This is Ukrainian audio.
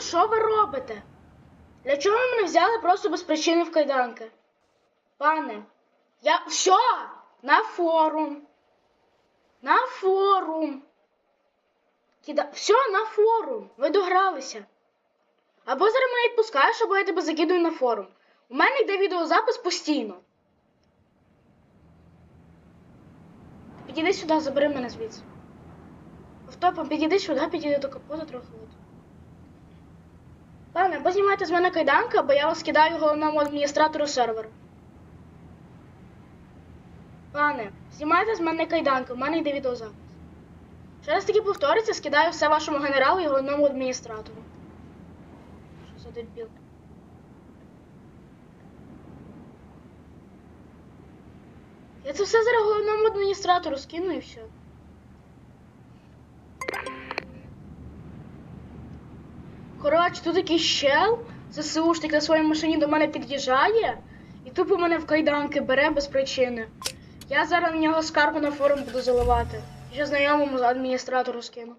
Пане, що ви робите? Для чого мене взяли просто без причини в кайданки? Пане, я. Що? На форум. На форум. Кида... Все, на форум. Ви догралися. Або зараз мене відпускаєш, або я тебе закидую на форум. У мене йде відеозапис постійно. Підійди сюди, забери мене звідси. Автопом, підійди сюди, підійди до капота трохи. Пане, або знімайте з мене кайданки, або я вас кидаю головному адміністратору серверу. Пане, знімайте з мене кайданки, у мене йде відеозапис. Ще раз таки повториться, скидаю все вашому генералу і головному адміністратору. Що за дебіл? Я це все зараз головному адміністратору скину і все. Коротше, тут такий щел, ЗСУшник на своїй машині до мене під'їжджає і тупо мене в кайданки бере без причини. Я зараз на нього скарбу на форум буду заливати. Ще знайомому адміністратору скину.